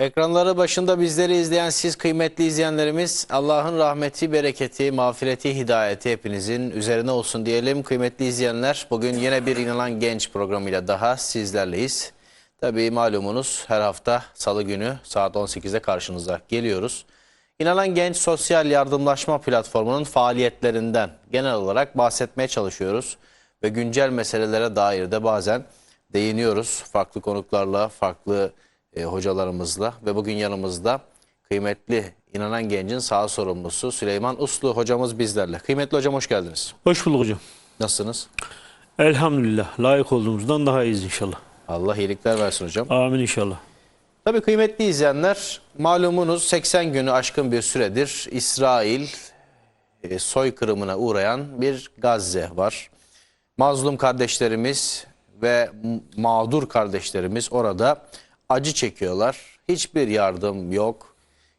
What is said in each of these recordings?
Ekranları başında bizleri izleyen siz kıymetli izleyenlerimiz Allah'ın rahmeti, bereketi, mağfireti, hidayeti hepinizin üzerine olsun diyelim. Kıymetli izleyenler bugün yine bir inanan genç programıyla daha sizlerleyiz. Tabii malumunuz her hafta salı günü saat 18'de karşınıza geliyoruz. İnanan Genç Sosyal Yardımlaşma Platformu'nun faaliyetlerinden genel olarak bahsetmeye çalışıyoruz. Ve güncel meselelere dair de bazen değiniyoruz. Farklı konuklarla, farklı e, hocalarımızla ve bugün yanımızda kıymetli inanan gencin sağ sorumlusu Süleyman Uslu hocamız bizlerle. Kıymetli hocam hoş geldiniz. Hoş bulduk hocam. Nasılsınız? Elhamdülillah. Layık olduğumuzdan daha iyiyiz inşallah. Allah iyilikler versin hocam. Amin inşallah. Tabii kıymetli izleyenler malumunuz 80 günü aşkın bir süredir İsrail e, soykırımına uğrayan bir Gazze var. Mazlum kardeşlerimiz ve mağdur kardeşlerimiz orada acı çekiyorlar. Hiçbir yardım yok.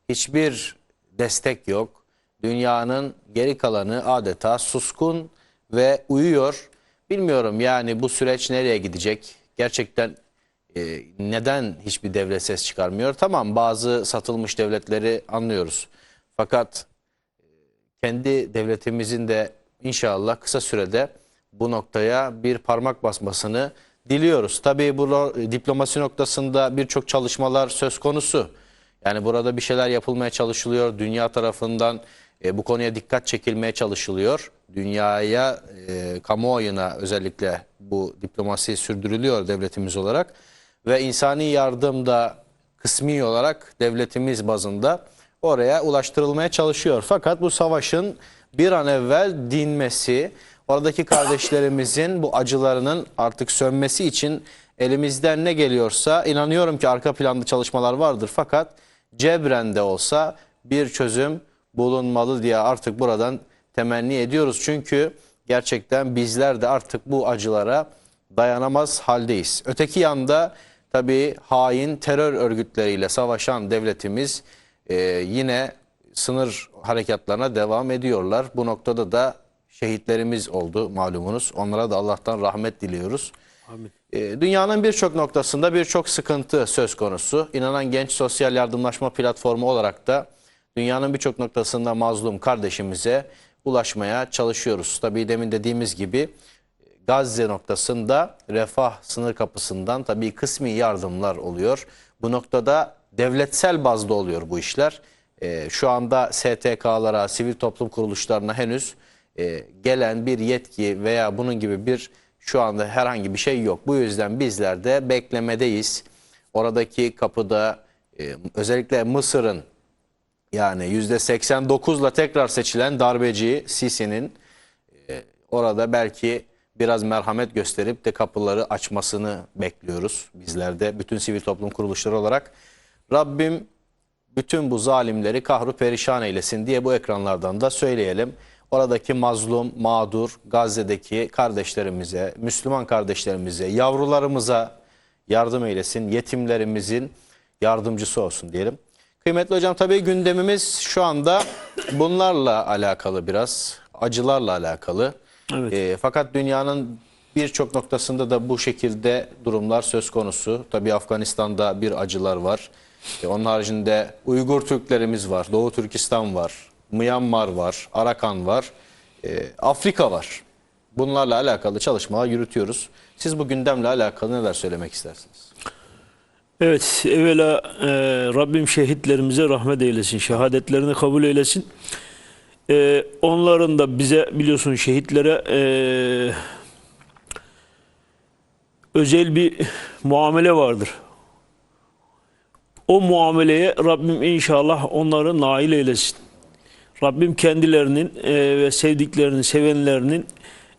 Hiçbir destek yok. Dünyanın geri kalanı adeta suskun ve uyuyor. Bilmiyorum yani bu süreç nereye gidecek? Gerçekten e, neden hiçbir devlet ses çıkarmıyor? Tamam bazı satılmış devletleri anlıyoruz. Fakat e, kendi devletimizin de inşallah kısa sürede bu noktaya bir parmak basmasını diliyoruz. Tabii bu diplomasi noktasında birçok çalışmalar söz konusu. Yani burada bir şeyler yapılmaya çalışılıyor. Dünya tarafından e, bu konuya dikkat çekilmeye çalışılıyor. Dünyaya, e, kamuoyuna özellikle bu diplomasi sürdürülüyor devletimiz olarak. Ve insani yardım da kısmi olarak devletimiz bazında oraya ulaştırılmaya çalışıyor. Fakat bu savaşın bir an evvel dinmesi, oradaki kardeşlerimizin bu acılarının artık sönmesi için elimizden ne geliyorsa inanıyorum ki arka planda çalışmalar vardır. Fakat cebren de olsa bir çözüm bulunmalı diye artık buradan temenni ediyoruz. Çünkü gerçekten bizler de artık bu acılara dayanamaz haldeyiz. Öteki yanda tabii hain terör örgütleriyle savaşan devletimiz e, yine sınır harekatlarına devam ediyorlar. Bu noktada da şehitlerimiz oldu malumunuz. Onlara da Allah'tan rahmet diliyoruz. Amin. E, Dünyanın birçok noktasında birçok sıkıntı söz konusu. İnanan Genç Sosyal Yardımlaşma Platformu olarak da dünyanın birçok noktasında mazlum kardeşimize ulaşmaya çalışıyoruz. Tabii demin dediğimiz gibi Gazze noktasında refah sınır kapısından tabii kısmi yardımlar oluyor. Bu noktada devletsel bazda oluyor bu işler. Ee, şu anda STK'lara, sivil toplum kuruluşlarına henüz e, gelen bir yetki veya bunun gibi bir şu anda herhangi bir şey yok. Bu yüzden bizler de beklemedeyiz. Oradaki kapıda e, özellikle Mısır'ın yani %89'la tekrar seçilen darbeci Sisi'nin e, orada belki biraz merhamet gösterip de kapıları açmasını bekliyoruz bizler de bütün sivil toplum kuruluşları olarak. Rabbim bütün bu zalimleri kahru perişan eylesin diye bu ekranlardan da söyleyelim. Oradaki mazlum, mağdur, Gazze'deki kardeşlerimize, Müslüman kardeşlerimize, yavrularımıza yardım eylesin. Yetimlerimizin yardımcısı olsun diyelim. Kıymetli hocam tabii gündemimiz şu anda bunlarla alakalı biraz, acılarla alakalı. Evet. E, fakat dünyanın birçok noktasında da bu şekilde durumlar söz konusu. Tabii Afganistan'da bir acılar var. E, onun haricinde Uygur Türklerimiz var, Doğu Türkistan var, Myanmar var, Arakan var, e, Afrika var. Bunlarla alakalı çalışmalar yürütüyoruz. Siz bu gündemle alakalı neler söylemek istersiniz? Evet, evvela e, Rabbim şehitlerimize rahmet eylesin, şehadetlerini kabul eylesin. E, onların da bize biliyorsun şehitlere e, özel bir muamele vardır. O muameleye Rabbim inşallah onları nail eylesin. Rabbim kendilerinin e, ve sevdiklerinin, sevenlerinin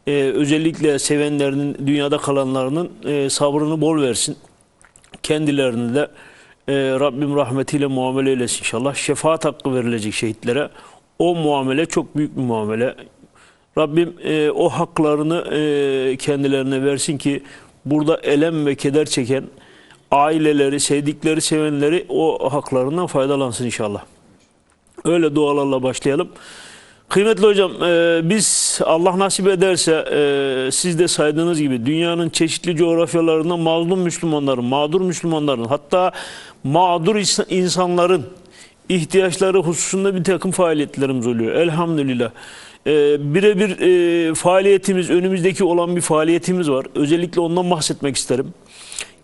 e, özellikle sevenlerinin, dünyada kalanlarının e, sabrını bol versin. Kendilerini de e, Rabbim rahmetiyle muamele eylesin inşallah. Şefaat hakkı verilecek şehitlere. O muamele çok büyük bir muamele. Rabbim e, o haklarını e, kendilerine versin ki burada elem ve keder çeken aileleri, sevdikleri, sevenleri o haklarından faydalansın inşallah. Öyle dualarla başlayalım. Kıymetli hocam, e, biz Allah nasip ederse e, siz de saydığınız gibi dünyanın çeşitli coğrafyalarında mazlum Müslümanların, mağdur Müslümanların hatta mağdur ins- insanların ihtiyaçları hususunda bir takım faaliyetlerimiz oluyor. Elhamdülillah. Ee, birebir e, faaliyetimiz, önümüzdeki olan bir faaliyetimiz var. Özellikle ondan bahsetmek isterim.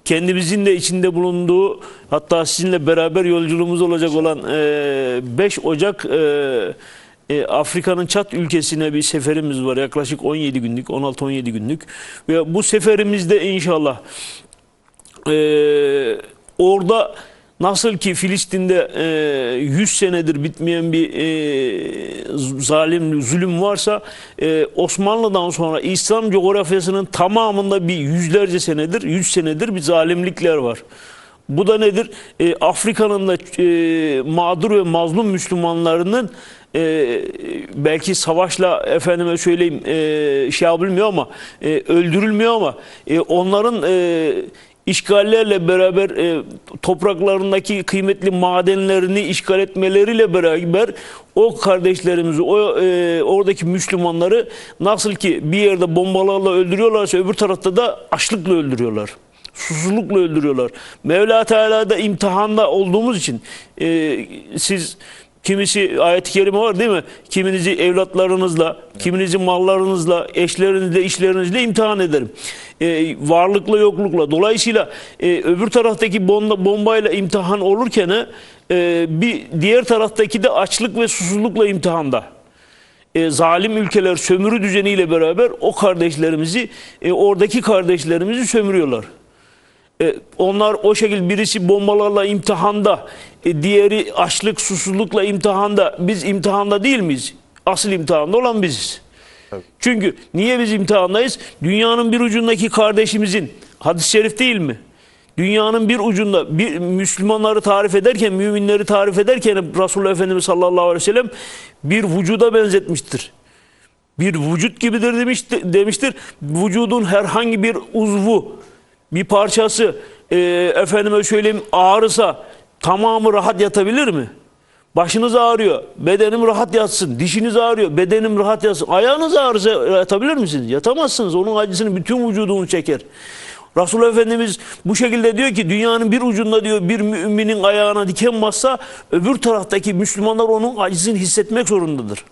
Kendimizin de içinde bulunduğu, hatta sizinle beraber yolculuğumuz olacak olan e, 5 Ocak e, e, Afrika'nın Çat ülkesine bir seferimiz var. Yaklaşık 17 günlük, 16-17 günlük. Ve bu seferimizde inşallah ee, orada nasıl ki Filistin'de e, 100 senedir bitmeyen bir e, zalim, zulüm varsa e, Osmanlı'dan sonra İslam coğrafyasının tamamında bir yüzlerce senedir, 100 senedir bir zalimlikler var. Bu da nedir? E, Afrika'nın da e, mağdur ve mazlum Müslümanlarının e, belki savaşla efendime söyleyeyim e, şey yapılmıyor ama e, öldürülmüyor ama e, onların e, işgallerle beraber e, topraklarındaki kıymetli madenlerini işgal etmeleriyle beraber o kardeşlerimizi, o e, oradaki Müslümanları nasıl ki bir yerde bombalarla öldürüyorlarsa öbür tarafta da açlıkla öldürüyorlar. Susuzlukla öldürüyorlar. Mevla Teala'da imtihanda olduğumuz için e, siz Kimisi ayet-i kerime var değil mi? Kiminizi evlatlarınızla, kiminizi mallarınızla, eşlerinizle, işlerinizle imtihan ederim. Ee, varlıkla yoklukla. Dolayısıyla e, öbür taraftaki bomba, bombayla imtihan olurken e, bir diğer taraftaki de açlık ve susuzlukla imtihanda. E, zalim ülkeler sömürü düzeniyle beraber o kardeşlerimizi, e, oradaki kardeşlerimizi sömürüyorlar. E, onlar o şekilde birisi bombalarla imtihanda, e, diğeri açlık, susuzlukla imtihanda. Biz imtihanda değil miyiz? Asıl imtihanda olan biziz. Çünkü niye biz imtihandayız? Dünyanın bir ucundaki kardeşimizin, hadis-i şerif değil mi? Dünyanın bir ucunda bir Müslümanları tarif ederken, müminleri tarif ederken Resulullah Efendimiz sallallahu aleyhi ve sellem bir vücuda benzetmiştir. Bir vücut gibidir demiştir, demiştir. Vücudun herhangi bir uzvu, bir parçası e, efendime söyleyeyim ağrısa tamamı rahat yatabilir mi? Başınız ağrıyor, bedenim rahat yatsın. Dişiniz ağrıyor, bedenim rahat yatsın. Ayağınız ağrısa yatabilir misiniz? Yatamazsınız. Onun acısını bütün vücudunu çeker. Resulullah Efendimiz bu şekilde diyor ki dünyanın bir ucunda diyor bir müminin ayağına diken bassa öbür taraftaki Müslümanlar onun acısını hissetmek zorundadır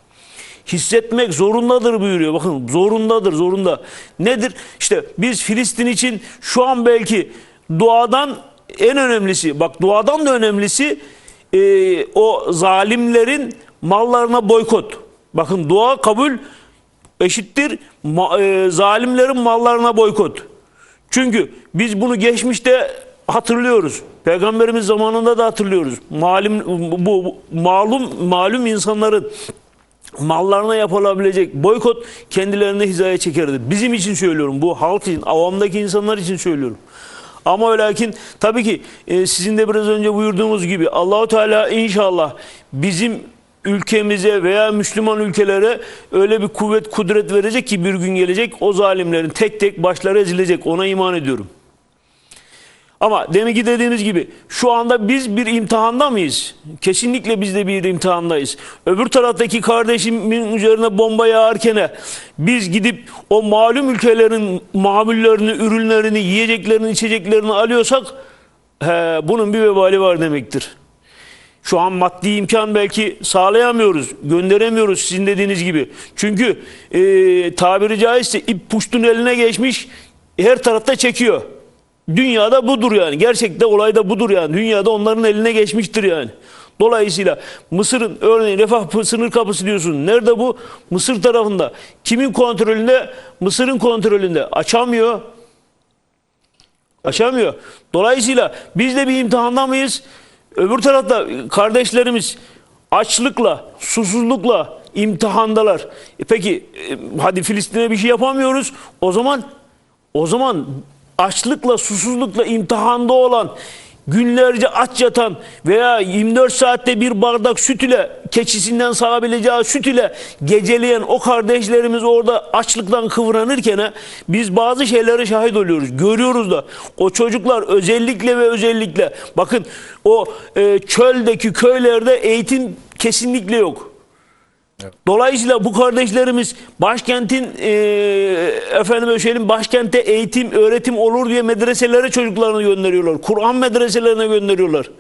hissetmek zorundadır buyuruyor. Bakın zorundadır, zorunda. Nedir? İşte biz Filistin için şu an belki duadan en önemlisi, bak duadan da önemlisi e, o zalimlerin mallarına boykot. Bakın dua kabul eşittir ma- e, zalimlerin mallarına boykot. Çünkü biz bunu geçmişte hatırlıyoruz. Peygamberimiz zamanında da hatırlıyoruz. Malum bu, bu malum malum insanların mallarına yapılabilecek boykot kendilerini hizaya çekerdi. Bizim için söylüyorum. Bu halk için, avamdaki insanlar için söylüyorum. Ama lakin tabii ki e, sizin de biraz önce buyurduğunuz gibi Allahu Teala inşallah bizim ülkemize veya Müslüman ülkelere öyle bir kuvvet kudret verecek ki bir gün gelecek o zalimlerin tek tek başları ezilecek. Ona iman ediyorum. Ama demek ki dediğiniz gibi şu anda biz bir imtihanda mıyız? Kesinlikle biz de bir imtihandayız. Öbür taraftaki kardeşimin üzerine bomba yağarken biz gidip o malum ülkelerin mamullerini, ürünlerini, yiyeceklerini, içeceklerini alıyorsak he, bunun bir vebali var demektir. Şu an maddi imkan belki sağlayamıyoruz, gönderemiyoruz sizin dediğiniz gibi. Çünkü e, tabiri caizse ip puştun eline geçmiş, her tarafta çekiyor. Dünyada budur yani. Gerçekte olay da budur yani. Dünyada onların eline geçmiştir yani. Dolayısıyla Mısır'ın örneğin refah sınır kapısı diyorsun. Nerede bu? Mısır tarafında. Kimin kontrolünde? Mısır'ın kontrolünde. Açamıyor. Açamıyor. Dolayısıyla biz de bir imtihanda mıyız? Öbür tarafta kardeşlerimiz açlıkla, susuzlukla imtihandalar. E peki e, hadi Filistin'e bir şey yapamıyoruz. O zaman o zaman açlıkla, susuzlukla imtihanda olan, günlerce aç yatan veya 24 saatte bir bardak süt ile keçisinden sağabileceği süt ile geceleyen o kardeşlerimiz orada açlıktan kıvranırken biz bazı şeylere şahit oluyoruz. Görüyoruz da o çocuklar özellikle ve özellikle bakın o e, çöldeki köylerde eğitim kesinlikle yok. Dolayısıyla bu kardeşlerimiz başkentin e, efendim söyleyelim başkentte eğitim, öğretim olur diye medreselere çocuklarını gönderiyorlar. Kur'an medreselerine gönderiyorlar.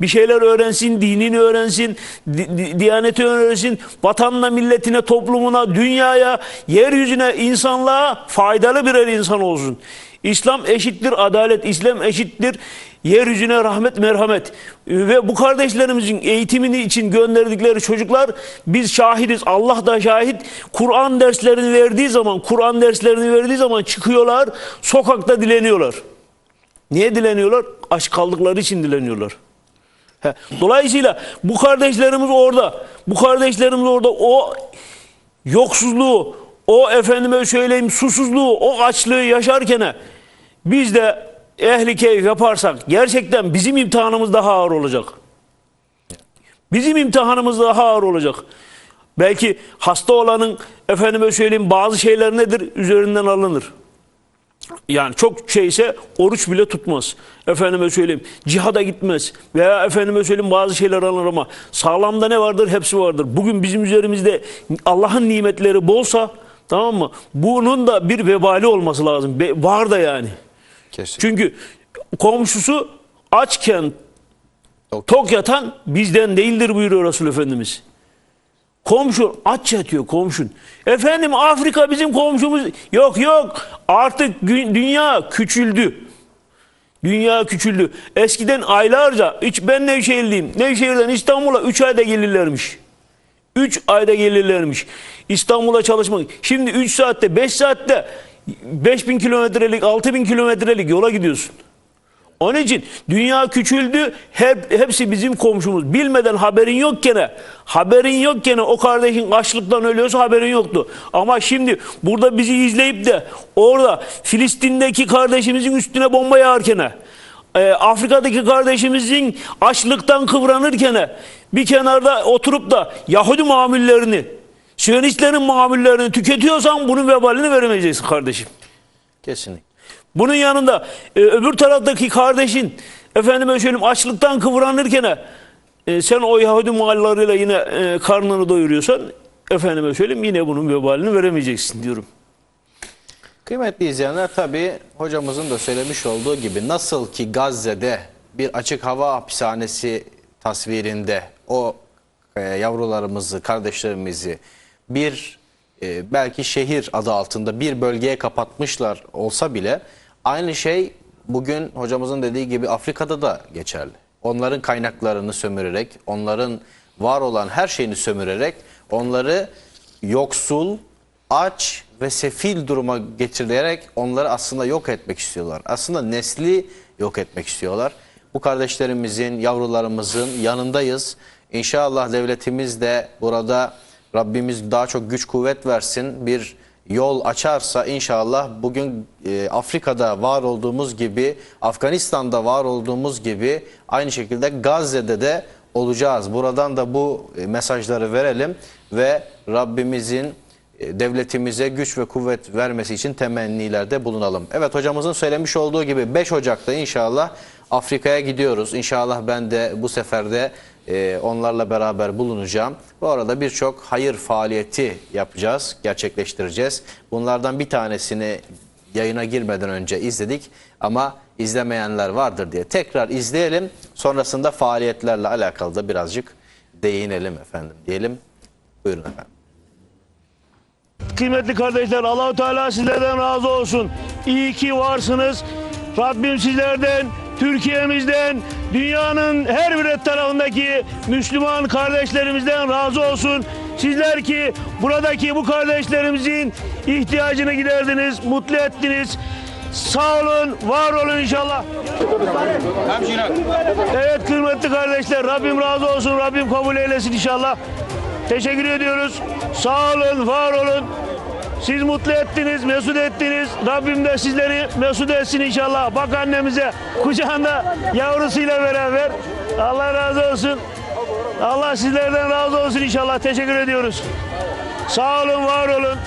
Bir şeyler öğrensin, dinini öğrensin, di- diyaneti öğrensin, vatanına, milletine, toplumuna, dünyaya, yeryüzüne, insanlığa faydalı birer insan olsun. İslam eşittir adalet, İslam eşittir yeryüzüne rahmet, merhamet. Ve bu kardeşlerimizin eğitimini için gönderdikleri çocuklar biz şahidiz. Allah da şahit. Kur'an derslerini verdiği zaman, Kur'an derslerini verdiği zaman çıkıyorlar, sokakta dileniyorlar. Niye dileniyorlar? Aç kaldıkları için dileniyorlar. Dolayısıyla bu kardeşlerimiz orada. Bu kardeşlerimiz orada o yoksuzluğu, o efendime söyleyeyim susuzluğu, o açlığı yaşarken biz de ehli keyif yaparsak gerçekten bizim imtihanımız daha ağır olacak. Bizim imtihanımız daha ağır olacak. Belki hasta olanın efendime söyleyeyim bazı şeyler nedir? Üzerinden alınır. Yani çok şeyse oruç bile tutmaz. Efendime söyleyeyim cihada gitmez. Veya efendime söyleyeyim bazı şeyler alır ama sağlamda ne vardır? Hepsi vardır. Bugün bizim üzerimizde Allah'ın nimetleri bolsa tamam mı? Bunun da bir vebali olması lazım. Var da yani. Kesin. Çünkü komşusu açken Tok. tok yatan bizden değildir buyuruyor Resul Efendimiz. Komşu aç yatıyor komşun. Efendim Afrika bizim komşumuz. Yok yok artık dünya küçüldü. Dünya küçüldü. Eskiden aylarca hiç ben Nevşehirliyim. Nevşehir'den İstanbul'a 3 ayda gelirlermiş. 3 ayda gelirlermiş. İstanbul'a çalışmak. Şimdi 3 saatte 5 saatte 5000 kilometrelik 6000 kilometrelik yola gidiyorsun. Onun için dünya küçüldü. Hep, hepsi bizim komşumuz. Bilmeden haberin yokken, haberin yokken o kardeşin açlıktan ölüyorsa haberin yoktu. Ama şimdi burada bizi izleyip de orada Filistin'deki kardeşimizin üstüne bomba yağarken, e, Afrika'daki kardeşimizin açlıktan kıvranırken bir kenarda oturup da Yahudi mamullerini, Siyonistlerin mamullerini tüketiyorsan bunun vebalini veremeyeceksin kardeşim. Kesinlikle. Bunun yanında e, öbür taraftaki kardeşin efendime söyleyeyim açlıktan kıvranırken e, sen o Yahudi mallarıyla yine e, karnını doyuruyorsan efendime söyleyeyim yine bunun vebalini veremeyeceksin diyorum. Kıymetli izleyenler tabi hocamızın da söylemiş olduğu gibi nasıl ki Gazze'de bir açık hava hapishanesi tasvirinde o e, yavrularımızı, kardeşlerimizi bir e, belki şehir adı altında bir bölgeye kapatmışlar olsa bile aynı şey bugün hocamızın dediği gibi Afrika'da da geçerli. Onların kaynaklarını sömürerek, onların var olan her şeyini sömürerek onları yoksul, aç ve sefil duruma getirerek onları aslında yok etmek istiyorlar. Aslında nesli yok etmek istiyorlar. Bu kardeşlerimizin, yavrularımızın yanındayız. İnşallah devletimiz de burada Rabbimiz daha çok güç kuvvet versin. Bir yol açarsa inşallah bugün e, Afrika'da var olduğumuz gibi, Afganistan'da var olduğumuz gibi aynı şekilde Gazze'de de olacağız. Buradan da bu e, mesajları verelim ve Rabbimizin e, devletimize güç ve kuvvet vermesi için temennilerde bulunalım. Evet hocamızın söylemiş olduğu gibi 5 Ocak'ta inşallah Afrika'ya gidiyoruz. İnşallah ben de bu seferde e, onlarla beraber bulunacağım. Bu arada birçok hayır faaliyeti yapacağız, gerçekleştireceğiz. Bunlardan bir tanesini yayına girmeden önce izledik ama izlemeyenler vardır diye tekrar izleyelim. Sonrasında faaliyetlerle alakalı da birazcık değinelim efendim diyelim. Buyurun efendim. Kıymetli kardeşler Allahu Teala sizlerden razı olsun. İyi ki varsınız. Rabbim sizlerden, Türkiye'mizden, dünyanın her bir tarafındaki Müslüman kardeşlerimizden razı olsun. Sizler ki buradaki bu kardeşlerimizin ihtiyacını giderdiniz, mutlu ettiniz. Sağ olun, var olun inşallah. Evet kıymetli kardeşler Rabbim razı olsun, Rabbim kabul eylesin inşallah. Teşekkür ediyoruz. Sağ olun, var olun. Siz mutlu ettiniz, mesut ettiniz. Rabbim de sizleri mesut etsin inşallah. Bak annemize kucağında yavrusuyla beraber. Allah razı olsun. Allah sizlerden razı olsun inşallah. Teşekkür ediyoruz. Sağ olun, var olun.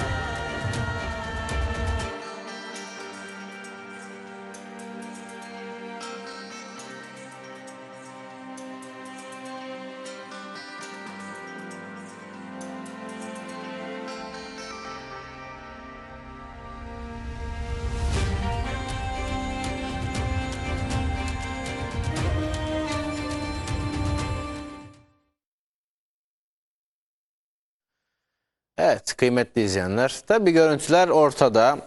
Evet kıymetli izleyenler. Tabi görüntüler ortada.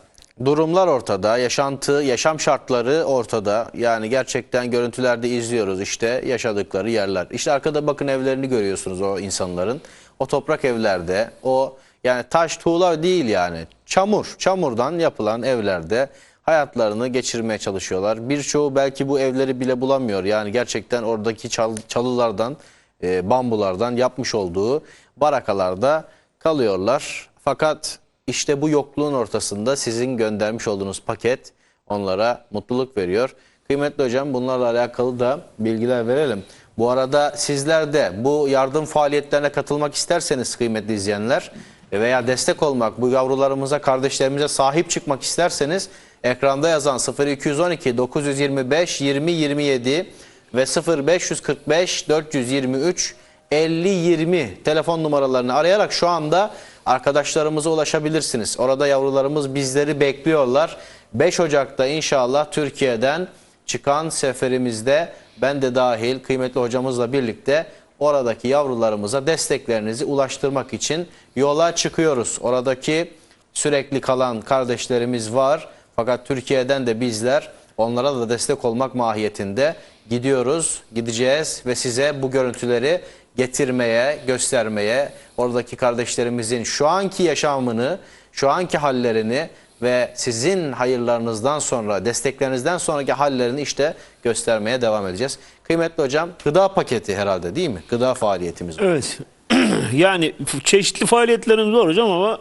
Durumlar ortada. Yaşantı, yaşam şartları ortada. Yani gerçekten görüntülerde izliyoruz işte yaşadıkları yerler. İşte arkada bakın evlerini görüyorsunuz o insanların. O toprak evlerde o yani taş tuğla değil yani. Çamur, çamurdan yapılan evlerde hayatlarını geçirmeye çalışıyorlar. Birçoğu belki bu evleri bile bulamıyor. Yani gerçekten oradaki çal- çalılardan, e, bambulardan yapmış olduğu barakalarda kalıyorlar. Fakat işte bu yokluğun ortasında sizin göndermiş olduğunuz paket onlara mutluluk veriyor. Kıymetli hocam bunlarla alakalı da bilgiler verelim. Bu arada sizler de bu yardım faaliyetlerine katılmak isterseniz kıymetli izleyenler veya destek olmak, bu yavrularımıza, kardeşlerimize sahip çıkmak isterseniz ekranda yazan 0212 925 20 27 ve 0545 423 50-20 telefon numaralarını arayarak şu anda arkadaşlarımıza ulaşabilirsiniz. Orada yavrularımız bizleri bekliyorlar. 5 Ocak'ta inşallah Türkiye'den çıkan seferimizde ben de dahil kıymetli hocamızla birlikte oradaki yavrularımıza desteklerinizi ulaştırmak için yola çıkıyoruz. Oradaki sürekli kalan kardeşlerimiz var. Fakat Türkiye'den de bizler onlara da destek olmak mahiyetinde gidiyoruz, gideceğiz ve size bu görüntüleri getirmeye, göstermeye, oradaki kardeşlerimizin şu anki yaşamını, şu anki hallerini ve sizin hayırlarınızdan sonra, desteklerinizden sonraki hallerini işte göstermeye devam edeceğiz. Kıymetli hocam, gıda paketi herhalde değil mi? Gıda faaliyetimiz var. Evet. yani çeşitli faaliyetlerimiz var hocam ama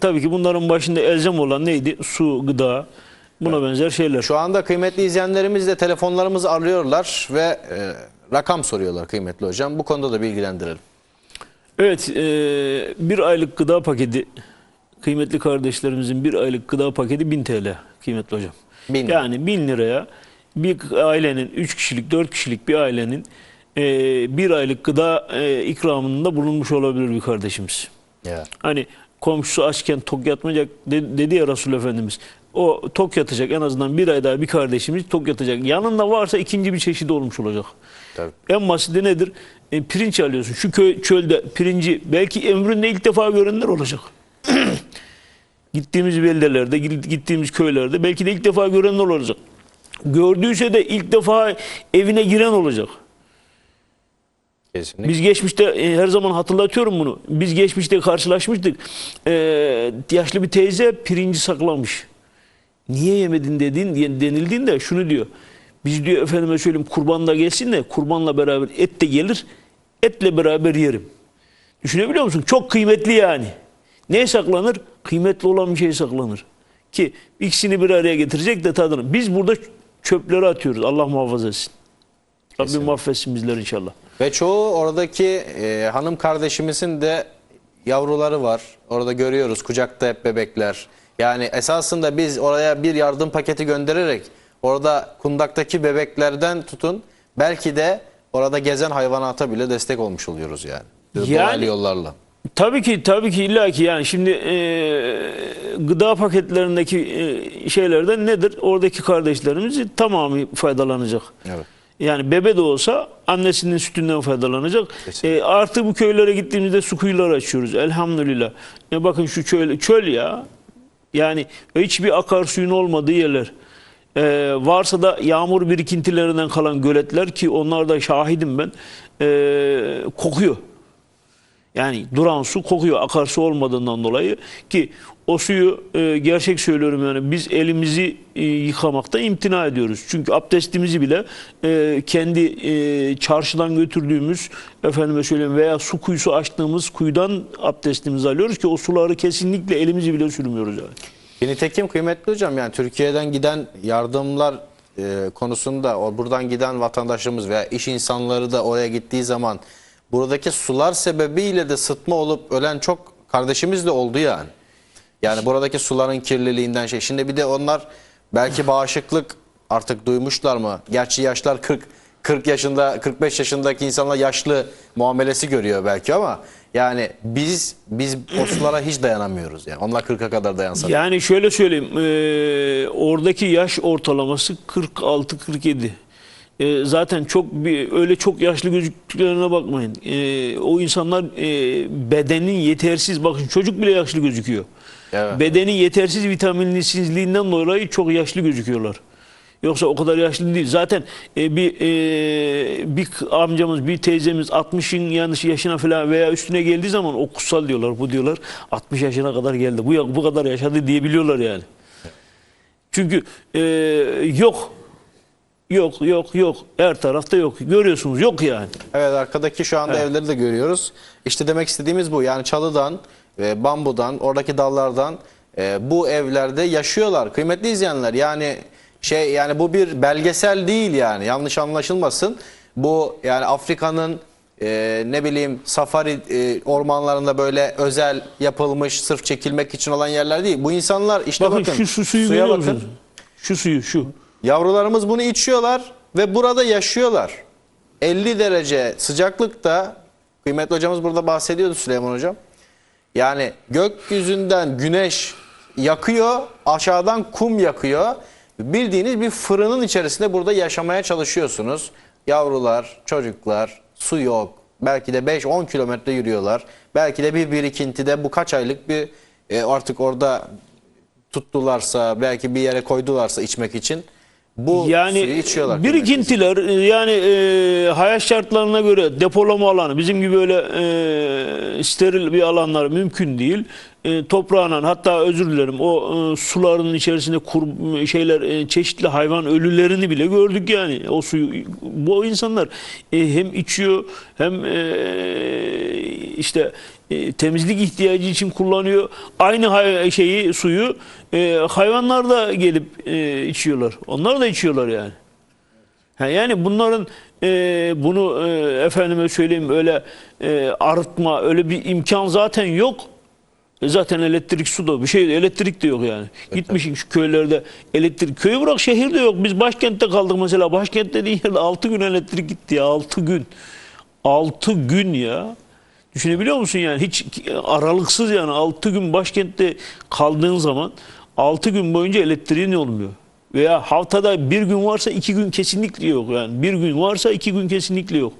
tabii ki bunların başında elzem olan neydi? Su, gıda, buna benzer şeyler. Şu anda kıymetli izleyenlerimiz de telefonlarımızı arıyorlar ve e, rakam soruyorlar kıymetli hocam. Bu konuda da bilgilendirelim. Evet, e, bir aylık gıda paketi, kıymetli kardeşlerimizin bir aylık gıda paketi 1000 TL kıymetli hocam. Bin lira. Yani 1000 liraya bir ailenin, 3 kişilik, 4 kişilik bir ailenin e, bir aylık gıda e, ikramında bulunmuş olabilir bir kardeşimiz. Ya. Hani komşusu açken tok yatmayacak de- dedi ya Resul Efendimiz. O tok yatacak en azından bir ay daha bir kardeşimiz tok yatacak. Yanında varsa ikinci bir çeşidi olmuş olacak. Tabii. En basiti nedir? E, pirinç alıyorsun. Şu köy, çölde pirinci belki ömründe ilk defa görenler olacak. gittiğimiz beldelerde, gittiğimiz köylerde belki de ilk defa görenler olacak. Gördüyse de ilk defa evine giren olacak. Kesinlikle. Biz geçmişte e, her zaman hatırlatıyorum bunu. Biz geçmişte karşılaşmıştık. E, yaşlı bir teyze pirinci saklamış. Niye yemedin dedin denildiğinde şunu diyor. Biz diyor efendime söyleyeyim kurban da gelsin de kurbanla beraber et de gelir. Etle beraber yerim. Düşünebiliyor musun? Çok kıymetli yani. Ne saklanır? Kıymetli olan bir şey saklanır. Ki ikisini bir araya getirecek de tadını. Biz burada çöpleri atıyoruz. Allah muhafaza etsin. Rabbim Kesinlikle. affetsin bizleri inşallah. Ve çoğu oradaki e, hanım kardeşimizin de yavruları var. Orada görüyoruz kucakta hep bebekler. Yani esasında biz oraya bir yardım paketi göndererek orada kundaktaki bebeklerden tutun belki de orada gezen hayvanata bile destek olmuş oluyoruz yani. Yani- Doğal yollarla. Tabii ki tabii ki illa ki yani şimdi e, gıda paketlerindeki e, şeylerden nedir? Oradaki kardeşlerimiz tamamı faydalanacak. Evet. Yani bebe de olsa annesinin sütünden faydalanacak. Kesinlikle. E, artı bu köylere gittiğimizde su kuyuları açıyoruz. Elhamdülillah. Ya bakın şu çöl, çöl ya. Yani hiçbir akarsuyun olmadığı yerler. E, varsa da yağmur birikintilerinden kalan göletler ki onlar da şahidim ben. E, kokuyor. Yani duran su kokuyor akarsu olmadığından dolayı ki o suyu e, gerçek söylüyorum yani biz elimizi e, yıkamakta imtina ediyoruz. Çünkü abdestimizi bile e, kendi e, çarşıdan götürdüğümüz efendime söyleyeyim veya su kuyusu açtığımız kuyudan abdestimizi alıyoruz ki o suları kesinlikle elimizi bile sürmüyoruz yani. Nitekim kıymetli hocam yani Türkiye'den giden yardımlar e, konusunda o buradan giden vatandaşımız veya iş insanları da oraya gittiği zaman buradaki sular sebebiyle de sıtma olup ölen çok kardeşimiz de oldu yani. Yani buradaki suların kirliliğinden şey. Şimdi bir de onlar belki bağışıklık artık duymuşlar mı? Gerçi yaşlar 40 40 yaşında 45 yaşındaki insanlar yaşlı muamelesi görüyor belki ama yani biz biz o sulara hiç dayanamıyoruz yani. Onlar 40'a kadar dayansa. Yani şöyle söyleyeyim, e, oradaki yaş ortalaması 46-47. E, zaten çok bir öyle çok yaşlı gözüktüklerine bakmayın. E, o insanlar e, bedenin yetersiz bakın çocuk bile yaşlı gözüküyor. Evet. Bedenin yetersiz vitaminsizliğinden dolayı çok yaşlı gözüküyorlar. Yoksa o kadar yaşlı değil. Zaten e, bir e, bir amcamız, bir teyzemiz 60'ın yanlış yaşına falan veya üstüne geldiği zaman o kutsal diyorlar, bu diyorlar. 60 yaşına kadar geldi. Bu bu kadar yaşadı diyebiliyorlar yani. Çünkü e, yok. Yok, yok, yok. Her tarafta yok. Görüyorsunuz yok yani. Evet arkadaki şu anda evleri de görüyoruz. İşte demek istediğimiz bu. Yani çalıdan, e, bambudan, oradaki dallardan e, bu evlerde yaşıyorlar. Kıymetli izleyenler yani şey yani bu bir belgesel değil yani yanlış anlaşılmasın. Bu yani Afrika'nın e, ne bileyim safari e, ormanlarında böyle özel yapılmış sırf çekilmek için olan yerler değil. Bu insanlar işte Bakın, bakın, şu su, suyu suya bakın. Şu suyu, şu. Yavrularımız bunu içiyorlar ve burada yaşıyorlar. 50 derece sıcaklıkta kıymetli hocamız burada bahsediyordu Süleyman hocam. Yani gökyüzünden güneş yakıyor, aşağıdan kum yakıyor. Bildiğiniz bir fırının içerisinde burada yaşamaya çalışıyorsunuz. Yavrular, çocuklar, su yok. Belki de 5-10 kilometre yürüyorlar. Belki de bir birikintide bu kaç aylık bir e, artık orada tuttularsa belki bir yere koydularsa içmek için bu Yani suyu içiyorlar. birikintiler e, yani e, hayat şartlarına göre depolama alanı bizim gibi öyle e, steril bir alanlar mümkün değil. E, toprağına hatta özür dilerim o e, suların içerisinde kur, şeyler e, çeşitli hayvan ölülerini bile gördük yani o suyu bu insanlar e, hem içiyor hem e, işte e, temizlik ihtiyacı için kullanıyor. Aynı şeyi suyu e, hayvanlar da gelip e, içiyorlar. Onlar da içiyorlar yani. Ha, yani bunların e, bunu e, efendime söyleyeyim öyle e, arıtma öyle bir imkan zaten yok. E zaten elektrik su da bir şey elektrik de yok yani. Gitmişsin şu köylerde elektrik köyü bırak şehirde yok. Biz başkentte kaldık mesela. Başkent dediğin yerde 6 gün elektrik gitti ya 6 gün. 6 gün ya. Düşünebiliyor musun yani hiç aralıksız yani 6 gün başkentte kaldığın zaman 6 gün boyunca elektriğin olmuyor. Veya haftada bir gün varsa iki gün kesinlikle yok yani. Bir gün varsa iki gün kesinlikle yok.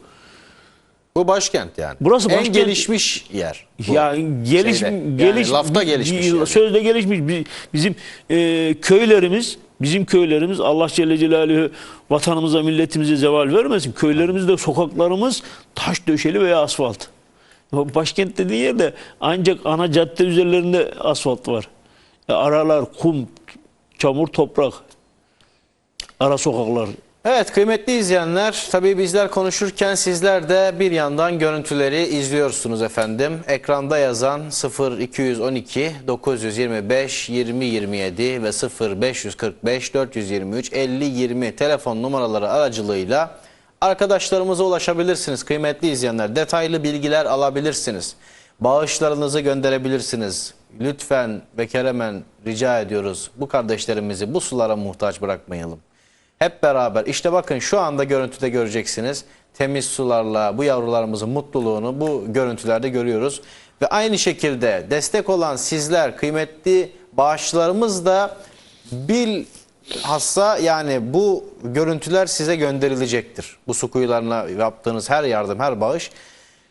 Bu başkent yani. Burası en başkent. gelişmiş yer. bu. Ya geliş şeyde, yani geliş lafta gelişmiş yani. Sözde gelişmiş Bi- bizim e, köylerimiz bizim köylerimiz Allah Celle Celaluhu vatanımıza milletimize zeval vermesin. Köylerimizde sokaklarımız taş döşeli veya asfalt. Başkent dediği yerde ancak ana cadde üzerlerinde asfalt var. E, aralar kum, çamur, toprak. Ara sokaklar. Evet kıymetli izleyenler tabii bizler konuşurken sizler de bir yandan görüntüleri izliyorsunuz efendim. Ekranda yazan 0212 925 20 27 ve 0545 423 50 20 telefon numaraları aracılığıyla arkadaşlarımıza ulaşabilirsiniz kıymetli izleyenler. Detaylı bilgiler alabilirsiniz. Bağışlarınızı gönderebilirsiniz. Lütfen ve keremen rica ediyoruz bu kardeşlerimizi bu sulara muhtaç bırakmayalım. Hep beraber işte bakın şu anda görüntüde göreceksiniz. Temiz sularla bu yavrularımızın mutluluğunu bu görüntülerde görüyoruz. Ve aynı şekilde destek olan sizler kıymetli bağışlarımız da bilhassa yani bu görüntüler size gönderilecektir. Bu su kuyularına yaptığınız her yardım, her bağış.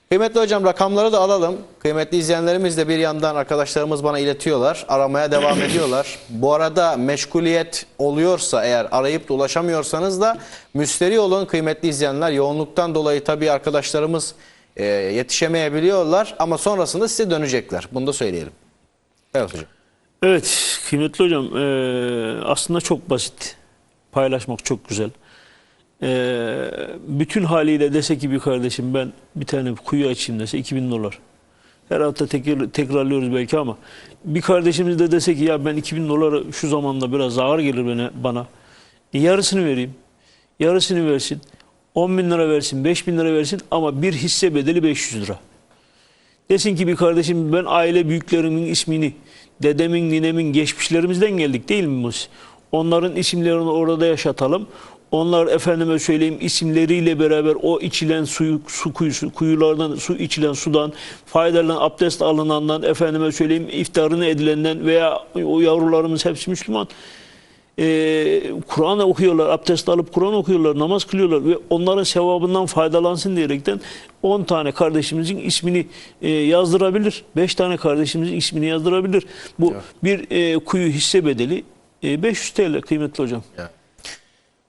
Kıymetli hocam rakamları da alalım. Kıymetli izleyenlerimiz de bir yandan arkadaşlarımız bana iletiyorlar. Aramaya devam ediyorlar. Bu arada meşguliyet oluyorsa eğer arayıp da ulaşamıyorsanız da müsteri olun kıymetli izleyenler. Yoğunluktan dolayı tabii arkadaşlarımız e, yetişemeyebiliyorlar ama sonrasında size dönecekler. Bunu da söyleyelim. Evet hocam. Evet kıymetli hocam eee, aslında çok basit. Paylaşmak çok güzel. Eee, bütün haliyle dese ki bir kardeşim ben bir tane kuyu açayım dese 2000 dolar. Her hafta tekrar, tekrarlıyoruz belki ama bir kardeşimiz de dese ki ya ben 2000 doları şu zamanda biraz ağır gelir bana, bana. E, yarısını vereyim. Yarısını versin. 10 bin lira versin, 5 bin lira versin ama bir hisse bedeli 500 lira. Desin ki bir kardeşim ben aile büyüklerimin ismini, dedemin, ninemin, geçmişlerimizden geldik değil mi biz? Onların isimlerini orada yaşatalım. Onlar efendime söyleyeyim isimleriyle beraber o içilen suyu, su kuyusu, kuyulardan su içilen sudan, faydalanan abdest alınandan, efendime söyleyeyim iftarını edilenden veya o yavrularımız hepsi Müslüman. e, Kur'an okuyorlar, abdest alıp Kur'an okuyorlar, namaz kılıyorlar ve onların sevabından faydalansın diyerekten 10 tane kardeşimizin ismini e, yazdırabilir. 5 tane kardeşimizin ismini yazdırabilir. Bu bir e, kuyu hisse bedeli e, 500 TL kıymetli hocam.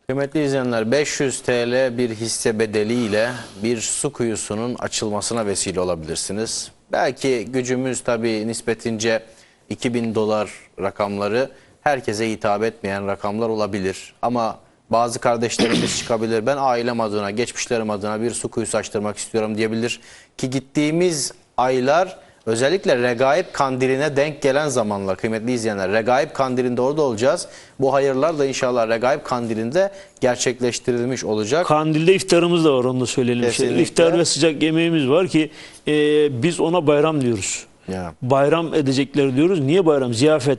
Kıymetli izleyenler 500 TL bir hisse bedeliyle bir su kuyusunun açılmasına vesile olabilirsiniz. Belki gücümüz tabii nispetince 2000 dolar rakamları herkese hitap etmeyen rakamlar olabilir. Ama bazı kardeşlerimiz çıkabilir. Ben ailem adına, geçmişlerim adına bir su kuyusu açtırmak istiyorum diyebilir. Ki gittiğimiz aylar Özellikle Regaib Kandili'ne denk gelen zamanlar kıymetli izleyenler. Regaib Kandili'nde orada olacağız. Bu hayırlar da inşallah Regaib Kandili'nde gerçekleştirilmiş olacak. Kandil'de iftarımız da var onu da söyleyelim. Kesinlikle. İftar ve sıcak yemeğimiz var ki e, biz ona bayram diyoruz. Ya. Bayram edecekler diyoruz. Niye bayram? Ziyafet.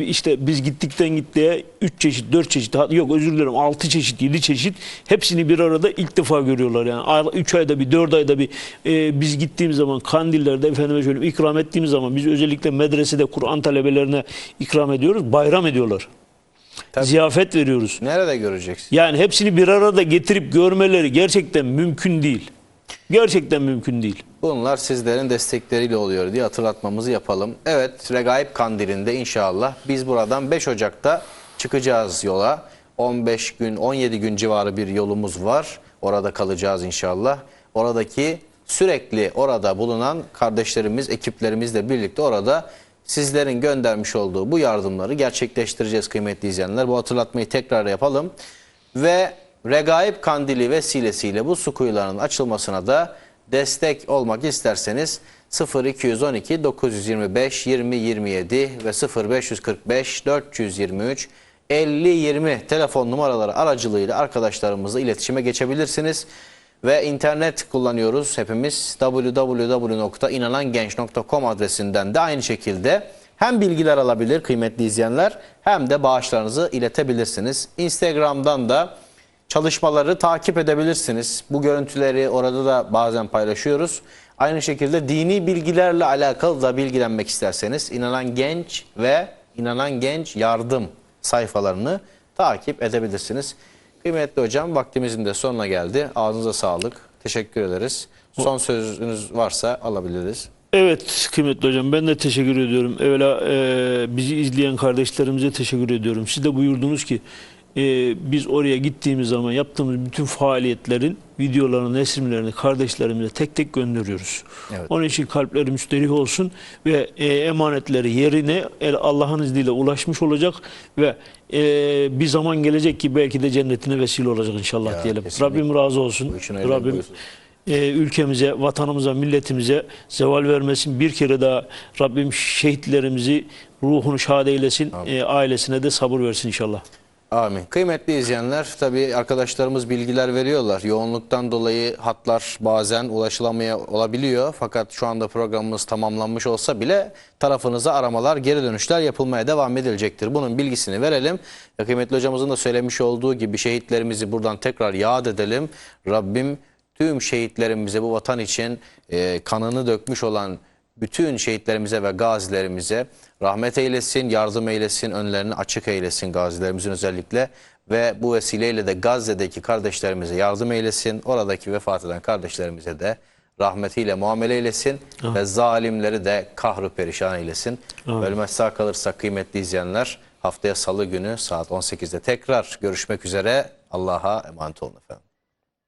İşte biz gittikten gittiğe 3 çeşit, 4 çeşit, yok özür dilerim 6 çeşit, 7 çeşit hepsini bir arada ilk defa görüyorlar. Yani 3 ayda bir, 4 ayda bir e, biz gittiğimiz zaman kandillerde efendime söyleyeyim ikram ettiğimiz zaman biz özellikle medresede Kur'an talebelerine ikram ediyoruz. Bayram ediyorlar. Tabii. Ziyafet veriyoruz. Nerede göreceksin? Yani hepsini bir arada getirip görmeleri gerçekten mümkün değil. Gerçekten mümkün değil. Bunlar sizlerin destekleriyle oluyor diye hatırlatmamızı yapalım. Evet Regaib Kandili'nde inşallah biz buradan 5 Ocak'ta çıkacağız yola. 15 gün 17 gün civarı bir yolumuz var. Orada kalacağız inşallah. Oradaki sürekli orada bulunan kardeşlerimiz, ekiplerimizle birlikte orada sizlerin göndermiş olduğu bu yardımları gerçekleştireceğiz kıymetli izleyenler. Bu hatırlatmayı tekrar yapalım. Ve Regaib Kandili vesilesiyle bu su kuyularının açılmasına da destek olmak isterseniz 0212 925 20 27 ve 0545 423 50 20 telefon numaraları aracılığıyla arkadaşlarımızla iletişime geçebilirsiniz. Ve internet kullanıyoruz hepimiz www.inanangenç.com adresinden de aynı şekilde hem bilgiler alabilir kıymetli izleyenler hem de bağışlarınızı iletebilirsiniz. Instagram'dan da çalışmaları takip edebilirsiniz. Bu görüntüleri orada da bazen paylaşıyoruz. Aynı şekilde dini bilgilerle alakalı da bilgilenmek isterseniz inanan genç ve inanan genç yardım sayfalarını takip edebilirsiniz. Kıymetli hocam vaktimizin de sonuna geldi. Ağzınıza sağlık. Teşekkür ederiz. Son sözünüz varsa alabiliriz. Evet kıymetli hocam ben de teşekkür ediyorum. Evvela e, bizi izleyen kardeşlerimize teşekkür ediyorum. Siz de buyurdunuz ki e, biz oraya gittiğimiz zaman yaptığımız bütün faaliyetlerin videolarını, resimlerini kardeşlerimize tek tek gönderiyoruz. Evet. Onun için kalpleri müsterih olsun ve e, emanetleri yerine Allah'ın izniyle ulaşmış olacak ve e, bir zaman gelecek ki belki de cennetine vesile olacak inşallah Ya, diyelim. kesinlikle. Rabbim razı olsun. Rabbim buyursun. e, ülkemize, vatanımıza, milletimize zeval vermesin. Bir kere daha Rabbim şehitlerimizi ruhunu şad eylesin. E, ailesine de sabır versin inşallah. Amin. Kıymetli izleyenler tabii arkadaşlarımız bilgiler veriyorlar. Yoğunluktan dolayı hatlar bazen ulaşılamaya olabiliyor. Fakat şu anda programımız tamamlanmış olsa bile tarafınıza aramalar, geri dönüşler yapılmaya devam edilecektir. Bunun bilgisini verelim. Ve kıymetli hocamızın da söylemiş olduğu gibi şehitlerimizi buradan tekrar yad edelim. Rabbim tüm şehitlerimize bu vatan için e, kanını dökmüş olan bütün şehitlerimize ve gazilerimize rahmet eylesin, yardım eylesin, önlerini açık eylesin gazilerimizin özellikle ve bu vesileyle de Gazze'deki kardeşlerimize yardım eylesin. Oradaki vefat eden kardeşlerimize de rahmetiyle muamele eylesin ve zalimleri de kahru perişan eylesin. Ölmez sağ kalırsa kıymetli izleyenler haftaya salı günü saat 18'de tekrar görüşmek üzere. Allah'a emanet olun efendim.